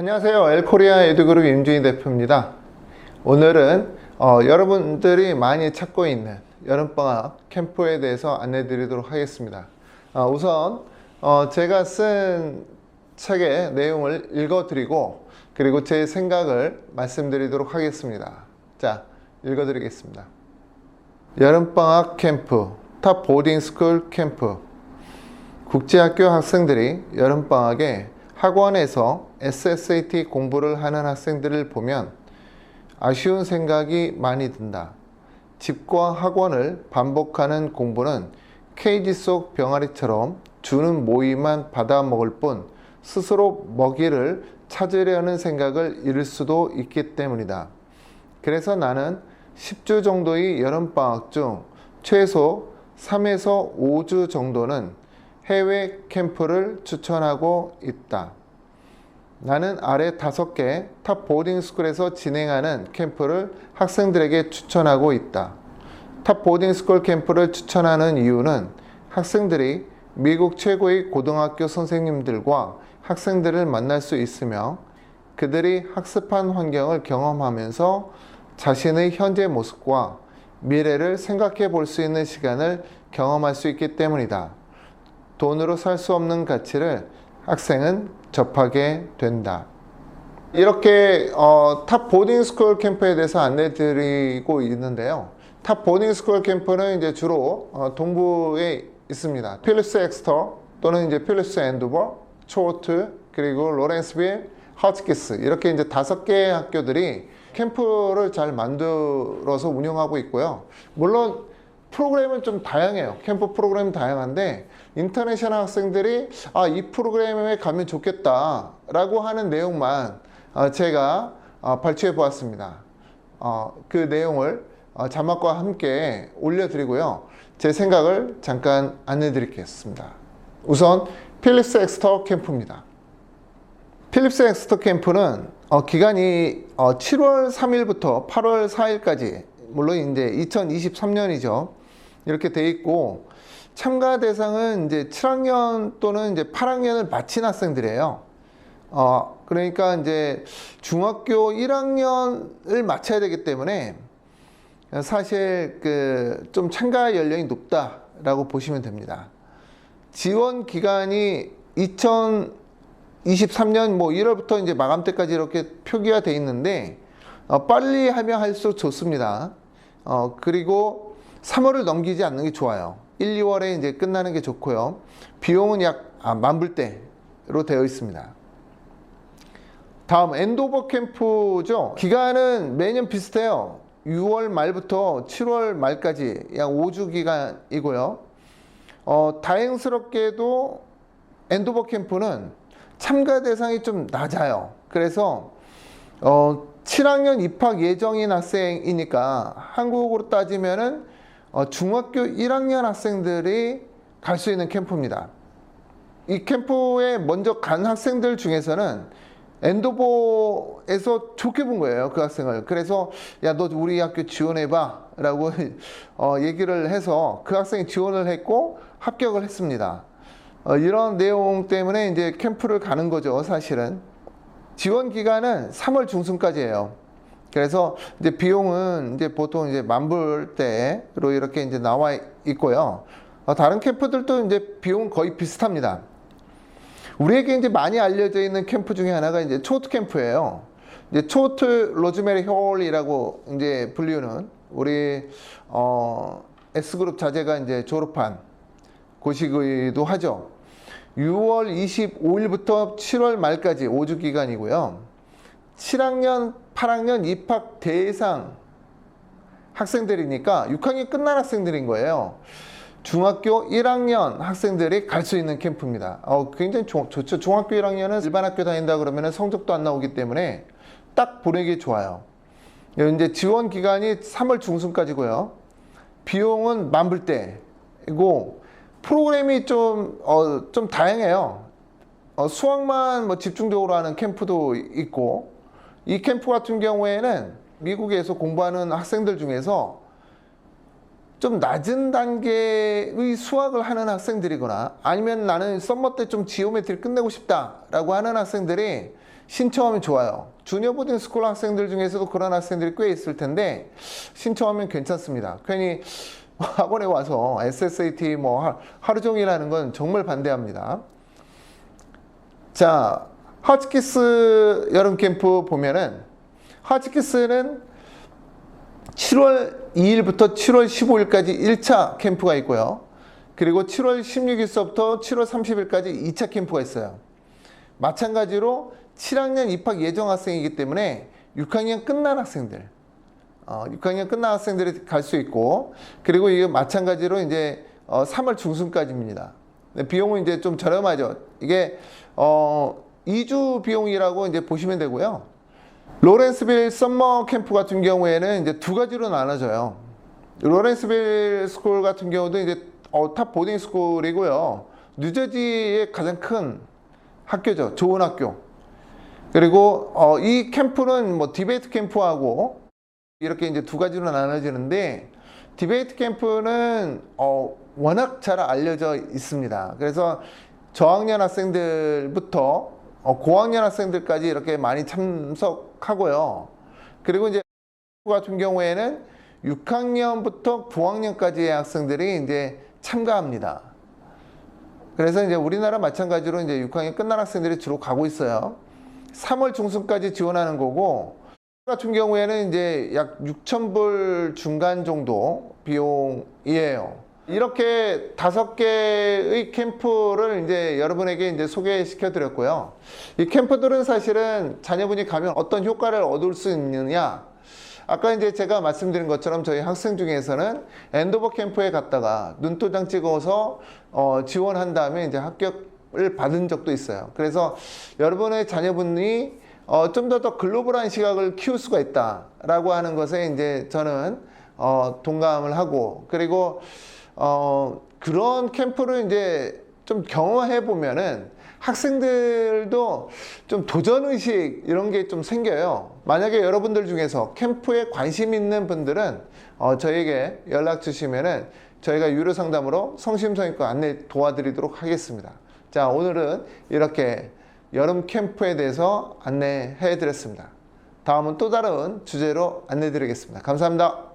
안녕하세요. 엘코리아 에듀그룹 임준희 대표입니다. 오늘은 어, 여러분들이 많이 찾고 있는 여름방학 캠프에 대해서 안내 드리도록 하겠습니다. 어, 우선 어, 제가 쓴 책의 내용을 읽어 드리고 그리고 제 생각을 말씀드리도록 하겠습니다. 자, 읽어 드리겠습니다. 여름방학 캠프, 탑 보딩스쿨 캠프. 국제학교 학생들이 여름방학에 학원에서 SSAT 공부를 하는 학생들을 보면 아쉬운 생각이 많이 든다. 집과 학원을 반복하는 공부는 케이지 속 병아리처럼 주는 모이만 받아 먹을 뿐 스스로 먹이를 찾으려는 생각을 잃을 수도 있기 때문이다. 그래서 나는 10주 정도의 여름방학 중 최소 3에서 5주 정도는 해외 캠프를 추천하고 있다. 나는 아래 다섯 개 탑 보딩 스쿨에서 진행하는 캠프를 학생들에게 추천하고 있다. 탑 보딩 스쿨 캠프를 추천하는 이유는 학생들이 미국 최고의 고등학교 선생님들과 학생들을 만날 수 있으며 그들이 학습한 환경을 경험하면서 자신의 현재 모습과 미래를 생각해 볼 수 있는 시간을 경험할 수 있기 때문이다. 돈으로 살 수 없는 가치를 학생은 접하게 된다. 이렇게 어, 탑 보딩 스쿨 캠프에 대해서 안내 드리고 있는데요. 탑 보딩 스쿨 캠프는 이제 주로 어, 동부에 있습니다. 필립스 엑스터 또는 이제 필립스 앤두버, 초트 그리고 로렌스빌, 허츠키스 이렇게 이제 다섯 개의 학교들이 캠프를 잘 만들어서 운영하고 있고요. 물론 프로그램은 좀 다양해요. 캠프 프로그램 다양한데 인터내셔널 학생들이 아, 이 프로그램에 가면 좋겠다 라고 하는 내용만 어, 제가 어, 발췌해 보았습니다. 어, 그 내용을 어, 자막과 함께 올려드리고요. 제 생각을 잠깐 안내 드리겠습니다. 우선 필립스 엑스터 캠프입니다. 필립스 엑스터 캠프는 어, 기간이 어, 7월 3일부터 8월 4일까지 물론 이제 2023년이죠. 이렇게 돼 있고 참가 대상은 이제 7학년 또는 이제 8학년을 마친 학생들이에요. 어, 그러니까 이제 중학교 1학년을 마쳐야 되기 때문에 사실 그 좀 참가 연령이 높다라고 보시면 됩니다. 지원 기간이 2023년 뭐 1월부터 이제 마감 때까지 이렇게 표기가 돼 있는데 어, 빨리 하면 할수록 좋습니다. 어, 그리고 3월을 넘기지 않는 게 좋아요. 1, 2월에 이제 끝나는 게 좋고요. 비용은 약 아, 만불대로 되어 있습니다. 다음 엔도버 캠프죠. 기간은 매년 비슷해요. 6월 말부터 7월 말까지 약 5주 기간이고요. 어, 다행스럽게도 엔도버 캠프는 참가 대상이 좀 낮아요. 그래서 어, 7학년 입학 예정인 학생이니까 한국으로 따지면은 어, 중학교 1학년 학생들이 갈 수 있는 캠프입니다. 이 캠프에 먼저 간 학생들 중에서는 엔도보에서 좋게 본 거예요 그 학생을. 그래서 야 너 우리 학교 지원해봐. 라고 어, 얘기를 해서 그 학생이 지원을 했고 합격을 했습니다. 어, 이런 내용 때문에 이제 캠프를 가는 거죠 사실은. 지원 기간은 3월 중순까지예요 그래서 이제 비용은 이제 보통 이제 만불대로 이렇게 이제 나와 있고요 어, 다른 캠프들도 이제 비용은 거의 비슷합니다 우리에게 이제 많이 알려져 있는 캠프 중에 하나가 이제 초트 캠프예요. 이제 초트 로즈메리 홀이라고 이제 불리는 우리 어 S그룹 자제가 이제 졸업한 곳이기도 하죠. 6월 25일부터 7월 말까지 5주 기간이고요. 7학년, 8학년 입학 대상 학생들이니까 6학년 끝난 학생들인 거예요. 중학교 1학년 학생들이 갈 수 있는 캠프입니다. 어, 굉장히 좋, 좋죠. 중학교 1학년은 일반 학교 다닌다 그러면 성적도 안 나오기 때문에 딱 보내기 좋아요. 이제 지원 기간이 3월 중순까지고요. 비용은 만불 대이고 프로그램이 좀, 어, 좀 다양해요. 어, 수학만 뭐 집중적으로 하는 캠프도 있고 이 캠프 같은 경우에는 미국에서 공부하는 학생들 중에서 좀 낮은 단계의 수학을 하는 학생들이거나 아니면 나는 썸머 때 좀 지오메트리 끝내고 싶다라고 하는 학생들이 신청하면 좋아요. 주니어 보딩 스쿨 학생들 중에서도 그런 학생들이 꽤 있을 텐데 신청하면 괜찮습니다. 괜히 학원에 와서 SSAT 뭐 하- 하루 종일 하는 건 정말 반대합니다. 자, 하츠키스 여름 캠프 보면은 하츠키스는 7월 2일부터 7월 15일까지 1차 캠프가 있고요. 그리고 7월 16일서부터 7월 30일까지 2차 캠프가 있어요. 마찬가지로 7학년 입학 예정 학생이기 때문에 6학년 끝난 학생들, 어, 6학년 끝난 학생들이 갈 수 있고, 그리고 이게 마찬가지로 이제 어, 3월 중순까지입니다. 비용은 이제 좀 저렴하죠. 이게 어, 2주 비용이라고 이제 보시면 되고요. 로렌스빌 썸머 캠프 같은 경우에는 이제 두 가지로 나눠져요. 로렌스빌 스쿨 같은 경우도 이제 어, 탑 보딩 스쿨이고요. 뉴저지의 가장 큰 학교죠. 좋은 학교. 그리고 어, 이 캠프는 뭐 디베이트 캠프하고 이렇게 이제 두 가지로 나눠지는데 디베이트 캠프는 어, 워낙 잘 알려져 있습니다. 그래서 저학년 학생들부터 어, 고학년 학생들까지 이렇게 많이 참석하고요. 그리고 이제 같은 경우에는 6학년부터 9학년까지의 학생들이 이제 참가합니다. 그래서 이제 우리나라 마찬가지로 이제 6학년 끝난 학생들이 주로 가고 있어요. 3월 중순까지 지원하는 거고 같은 경우에는 이제 약 6,000불 중간 정도 비용이에요. 이렇게 다섯 개의 캠프를 이제 여러분에게 이제 소개시켜 드렸고요. 이 캠프들은 사실은 자녀분이 가면 어떤 효과를 얻을 수 있느냐? 아까 이제 제가 말씀드린 것처럼 저희 학생 중에서는 엔도버 캠프에 갔다가 눈도장 찍어서 어, 지원한 다음에 이제 합격을 받은 적도 있어요. 그래서 여러분의 자녀분이 어, 좀 더 더 글로벌한 시각을 키울 수가 있다라고 하는 것에 이제 저는 어, 동감을 하고 그리고 어, 그런 캠프를 이제 좀 경험해 보면은 학생들도 좀 도전 의식 이런 게 좀 생겨요. 만약에 여러분들 중에서 캠프에 관심 있는 분들은 어, 저에게 연락 주시면은 저희가 유료 상담으로 성심성의과 안내 도와드리도록 하겠습니다. 자, 오늘은 이렇게 여름 캠프에 대해서 안내해 드렸습니다. 다음은 또 다른 주제로 안내 드리겠습니다. 감사합니다.